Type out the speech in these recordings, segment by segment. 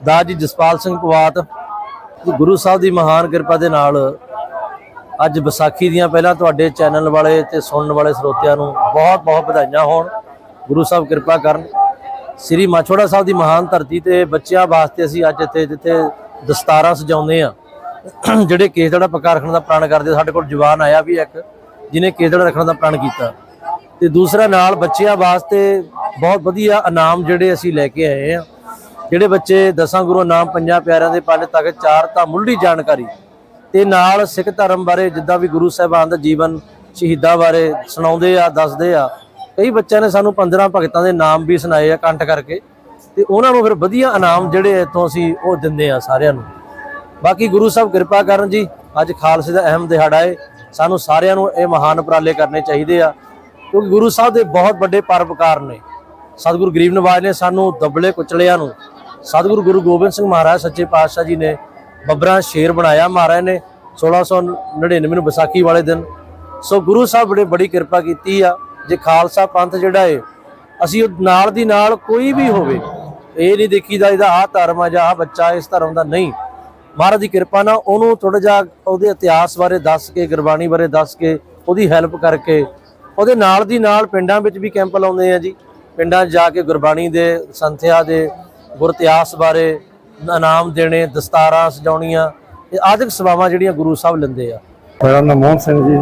ਦਾਸ ਜੀ ਜਸਪਾਲ ਸਿੰਘ ਪਵਾਤ ਗੁਰੂ ਸਾਹਿਬ ਦੀ ਮਹਾਨ ਕਿਰਪਾ ਦੇ ਨਾਲ ਅੱਜ ਵਿਸਾਖੀ ਦੀਆਂ ਪਹਿਲਾਂ ਤੁਹਾਡੇ ਚੈਨਲ ਵਾਲੇ ਤੇ ਸੁਣਨ ਵਾਲੇ ਸਰੋਤਿਆਂ ਨੂੰ ਬਹੁਤ ਬਹੁਤ ਵਧਾਈਆਂ ਹੋਣ। ਗੁਰੂ ਸਾਹਿਬ ਕਿਰਪਾ ਕਰਨ। ਸ੍ਰੀ ਮਾਛੋੜਾ ਸਾਹਿਬ ਦੀ ਮਹਾਨ ਧਰਤੀ ਤੇ ਬੱਚਿਆਂ ਵਾਸਤੇ ਅਸੀਂ ਅੱਜ ਇੱਥੇ ਜਿੱਥੇ ਦਸਤਾਰਾਂ ਸਜਾਉਂਦੇ ਆ ਜਿਹੜੇ ਕੇਸੜਾ ਪੱਕਾ ਰੱਖਣ ਦਾ ਪ੍ਰਣ ਕਰਦੇ, ਸਾਡੇ ਕੋਲ ਜਵਾਨ ਆਇਆ ਵੀ ਇੱਕ ਜਿਨੇ ਕੇਸੜਾ ਰੱਖਣ ਦਾ ਪ੍ਰਣ ਕੀਤਾ। ਤੇ ਦੂਸਰਾ ਨਾਲ ਬੱਚਿਆਂ ਵਾਸਤੇ ਬਹੁਤ ਵਧੀਆ ਇਨਾਮ ਜਿਹੜੇ ਅਸੀਂ ਲੈ ਕੇ ਆਏ ਆ ਜਿਹੜੇ ਬੱਚੇ ਦਸਾਂ ਗੁਰੂ ਨਾਮ ਪੰਜਾਂ ਪਿਆਰਿਆਂ ਦੇ ਪੰਜ ਤੱਕ ਚਾਰ ਤਾਂ ਮੁੱਢਲੀ ਜਾਣਕਾਰੀ। ਤੇ ਨਾਲ ਸਿੱਖ ਧਰਮ ਬਾਰੇ ਜਿੱਦਾਂ ਵੀ ਗੁਰੂ ਸਾਹਿਬਾਨ ਦਾ ਜੀਵਨ ਸ਼ਹੀਦਾਂ ਬਾਰੇ ਸੁਣਾਉਂਦੇ ਆ, ਦੱਸਦੇ ਆ। ਕਈ ਬੱਚਿਆਂ ਨੇ ਸਾਨੂੰ 15 ਭਗਤਾਂ ਦੇ ਨਾਮ ਵੀ ਸੁਣਾਏ ਆ ਕੰਠ ਕਰਕੇ। ਤੇ ਉਹਨਾਂ ਨੂੰ ਫਿਰ ਵਧੀਆ ਇਨਾਮ ਜਿਹੜੇ ਇੱਥੋਂ ਅਸੀਂ ਉਹ ਦਿੰਦੇ ਆ ਸਾਰਿਆਂ ਨੂੰ। ਬਾਕੀ ਗੁਰੂ ਸਾਹਿਬ ਕਿਰਪਾ ਕਰਨ ਜੀ, ਅੱਜ ਖਾਲਸੇ ਦਾ ਅਹਿਮ ਦਿਹਾੜਾ ਹੈ ਸਾਨੂੰ ਸਾਰਿਆਂ ਨੂੰ ਇਹ ਮਹਾਨ ਉਪਰਾਲੇ ਕਰਨੇ ਚਾਹੀਦੇ ਆ। ਕਿਉਂਕਿ ਗੁਰੂ ਸਾਹਿਬ ਦੇ ਬਹੁਤ ਵੱਡੇ ਪਰਪਕਾਰ ਨੇ। ਸਤਿਗੁਰੂ ਗਰੀਬ ਨਵਾਜ ਨੇ ਸਾਨੂੰ ਦਬਲੇ ਕੁਚਲਿਆਂ ਨੂੰ ਸਤਿਗੁਰੂ ਗੁਰੂ ਗੋਬਿੰਦ ਸਿੰਘ ਮਹਾਰਾਜ ਸੱਚੇ ਪਾਤਸ਼ਾਹ ਜੀ ਨੇ ਬੱਬਰਾਂ ਸ਼ੇਰ ਬਣਾਇਆ। ਮਹਾਰਾਜ ਨੇ 1699 ਨੂੰ ਵਿਸਾਖੀ ਵਾਲੇ ਦਿਨ ਸੋ ਗੁਰੂ ਸਾਹਿਬ ਬੜੇ ਬੜੀ ਕਿਰਪਾ ਕੀਤੀ ਆ। ਜੇ ਖਾਲਸਾ ਪੰਥ ਜਿਹੜਾ ਏ, ਅਸੀਂ ਉਹ ਨਾਲ ਦੀ ਨਾਲ ਕੋਈ ਵੀ ਹੋਵੇ, ਇਹ ਨਹੀਂ ਦੇਖੀਦਾ ਇਹਦਾ ਆਹ ਧਰਮ ਆ ਜਾਂ ਆਹ ਬੱਚਾ ਇਸ ਧਰਮ ਦਾ ਨਹੀਂ। ਮਹਾਰਾਜ ਦੀ ਕਿਰਪਾ ਨਾਲ ਉਹਨੂੰ ਥੋੜਾ ਜਿਹਾ ਉਹਦੇ ਇਤਿਹਾਸ ਬਾਰੇ ਦੱਸ ਕੇ, ਗੁਰਬਾਣੀ ਬਾਰੇ ਦੱਸ ਕੇ, ਉਹਦੀ ਹੈਲਪ ਕਰਕੇ, ਉਹਦੇ ਨਾਲ ਦੀ ਨਾਲ ਪਿੰਡਾਂ ਵਿੱਚ ਵੀ ਕੈਂਪ ਲਾਉਂਦੇ ਆ ਜੀ। ਪਿੰਡਾਂ 'ਚ ਜਾ ਕੇ ਗੁਰਬਾਣੀ ਦੇ, ਸੰਥਿਆ ਦੇ ਗੁਰ ਬਾਰੇ ਇਨਾਮ ਦੇਣੇ, ਦਸਤਾਰਾਂ ਸਜਾਉਣੀਆਂ, ਇਹ ਆਦਿਕ ਸੇਵਾਵਾਂ ਜਿਹੜੀਆਂ ਗੁਰੂ ਸਾਹਿਬ ਲੈਂਦੇ ਆ। ਮੇਰਾ ਨਾਮ ਮੋਹਨ ਸਿੰਘ ਜੀ।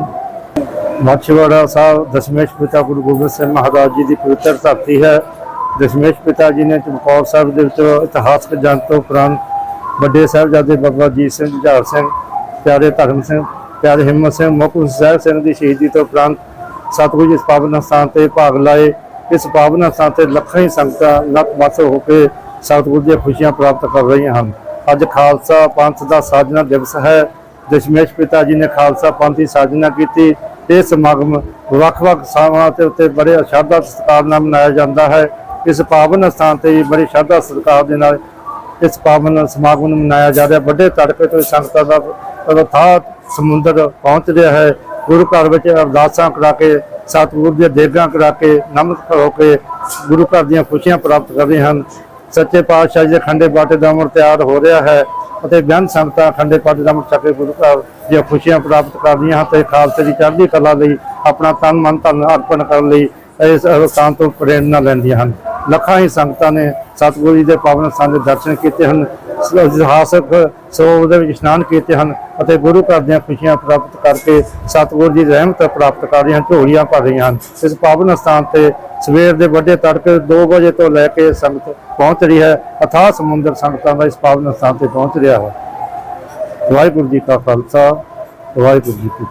ਮਾਛੀਵਾੜਾ ਸਾਹਿਬ ਦਸ਼ਮੇਸ਼ ਪਿਤਾ ਗੁਰੂ ਗੋਬਿੰਦ ਸਿੰਘ ਮਹਾਰਾਜ ਜੀ ਦੀ ਪਵਿੱਤਰ ਧਰਤੀ ਹੈ। ਦਸ਼ਮੇਸ਼ ਪਿਤਾ ਜੀ ਨੇ ਚਮਕੌਰ ਸਾਹਿਬ ਦੇ ਵਿੱਚ ਇਤਿਹਾਸਕ ਜੰਗ ਤੋਂ ਉਪਰੰਤ ਵੱਡੇ ਸਾਹਿਬਜ਼ਾਦੇ ਬਾਬਾ ਜੀਤ ਸਿੰਘ ਜੁਝਾਰ ਸਿੰਘ, ਪਿਆਰੇ ਧਰਮ ਸਿੰਘ, ਪਿਆਰੇ ਹਿੰਮਤ ਸਿੰਘ ਮੁਕਤ ਸਾਹਿਬ ਸਿੰਘ ਦੀ ਸ਼ਹੀਦੀ ਤੋਂ ਉਪਰੰਤ ਸਤਿਗੁਰੂ ਜੀ ਇਸ ਪਾਵਨ ਸਥਾਨ ਤੇ ਭਾਗ ਲਾਏ। ਇਸ ਪਾਵਨ ਸਥਾਨ ਤੇ ਲੱਖਾਂ ਹੀ ਸੰਗਤਾਂ ਨਤਮਸਤਕ ਹੋ ਕੇ ਸਤਿਗੁਰੂ ਦੀਆਂ ਖੁਸ਼ੀਆਂ ਪ੍ਰਾਪਤ ਕਰ ਰਹੀਆਂ ਹਨ। ਅੱਜ ਖਾਲਸਾ ਪੰਥ ਦਾ ਸਾਜਨਾ ਦਿਵਸ ਹੈ। ਦਸ਼ਮੇਸ਼ ਪਿਤਾ ਜੀ ਨੇ ਖਾਲਸਾ ਪੰਥ ਦੀ ਸਾਜਨਾ ਕੀਤੀ। ਇਹ ਸਮਾਗਮ ਵੱਖ-ਵੱਖ ਥਾਵਾਂ ਤੇ ਉੱਤੇ ਬੜੇ ਸ਼ਰਧਾ ਸਤਿਕਾਰ ਨਾਲ ਮਨਾਇਆ ਜਾਂਦਾ ਹੈ। ਇਸ ਪਾਵਨ ਸਥਾਨ ਤੇ ਬੜੀ ਸ਼ਰਧਾ ਸਤਿਕਾਰ ਦੇ ਨਾਲ ਇਸ ਪਾਵਨ ਸਮਾਗਮ ਨੂੰ ਮਨਾਇਆ ਜਾ ਰਿਹਾ। ਵੱਡੇ ਤੜਕੇ ਤੋਂ ਸੰਗਤਾਂ ਦਾ ਥਾ ਸਮੁੰਦਰ ਪਹੁੰਚ ਰਿਹਾ ਹੈ। ਗੁਰੂ ਘਰ ਵਿੱਚ ਅਰਦਾਸਾਂ ਕਰਾ ਕੇ, ਸਤਿਗੁਰੂ ਦੀਆਂ ਦੇਗਾਂ ਕਰਾ ਕੇ ਨਮਸਕ ਹੋ ਕੇ, ਗੁਰੂ ਘਰ ਦੀਆਂ ਖੁਸ਼ੀਆਂ ਪ੍ਰਾਪਤ ਕਰ ਰਹੇ ਹਨ। ਸੱਚੇ ਪਾਤਸ਼ਾਹ ਜੀ ਦੇ ਖੰਡੇ ਬਾਟੇ ਦਾ ਅੰਮ੍ਰਿਤ ਤਿਆਰ ਹੋ ਰਿਹਾ ਹੈ ਅਤੇ ਬਿਆਨ ਸੰਗਤਾਂ ਖੰਡੇ ਬਾਟੇ ਦਾ ਅੰਮ੍ਰਿਤ ਛਕ ਗੁਰੂ ਘਰ ਦੀਆਂ ਖੁਸ਼ੀਆਂ ਪ੍ਰਾਪਤ ਕਰਦੀਆਂ ਹਨ ਤੇ ਖਾਲਸੇ ਦੀ ਚੜ੍ਹਦੀ ਕਲਾ ਲਈ ਆਪਣਾ ਤਨ ਮਨ ਧਨ ਅਰਪਣ ਕਰਨ ਲਈ ਇਸ ਅਵਸਥਾਨ ਤੋਂ ਪ੍ਰੇਰਨਾ ਲੈਂਦੀਆਂ ਹਨ। ਲੱਖਾਂ ਹੀ ਸੰਗਤਾਂ ਨੇ ਸਤਿਗੁਰੂ ਜੀ ਦੇ ਪਾਵਨ ਸਥਾਨ ਦੇ ਦਰਸ਼ਨ ਕੀਤੇ ਹਨ। ਇਤਿਹਾਸਕ ਸਰੋਵਰ ਦੇ ਵਿੱਚ ਇਸ਼ਨਾਨ ਕੀਤੇ ਹਨ ਅਤੇ ਗੁਰੂ ਘਰ ਦੀਆਂ ਖੁਸ਼ੀਆਂ ਪ੍ਰਾਪਤ ਕਰਕੇ ਸਤਿਗੁਰੂ ਜੀ ਦੀ ਰਹਿਮਤ ਪ੍ਰਾਪਤ ਕਰ ਰਹੀਆਂ ਹਨ, ਝੋਲੀਆਂ ਭਰ ਰਹੀਆਂ ਹਨ। ਇਸ ਪਾਵਨ ਸਥਾਨ ਤੇ ਸਵੇਰ ਦੇ ਵੱਡੇ ਤੜਕੇ 2 ਵਜੇ ਤੋਂ ਲੈ ਕੇ ਸੰਗਤ ਪਹੁੰਚ ਰਹੀ ਹੈ। ਅਥਾਹ ਸਮੁੰਦਰ ਸੰਗਤਾਂ ਦਾ ਇਸ ਪਾਵਨ ਸਥਾਨ ਤੇ ਪਹੁੰਚ ਰਿਹਾ ਹੈ। ਵਾਹਿਗੁਰੂ ਜੀ ਕਾ ਖਾਲਸਾ, ਵਾਹਿਗੁਰੂ ਜੀ ਕੀ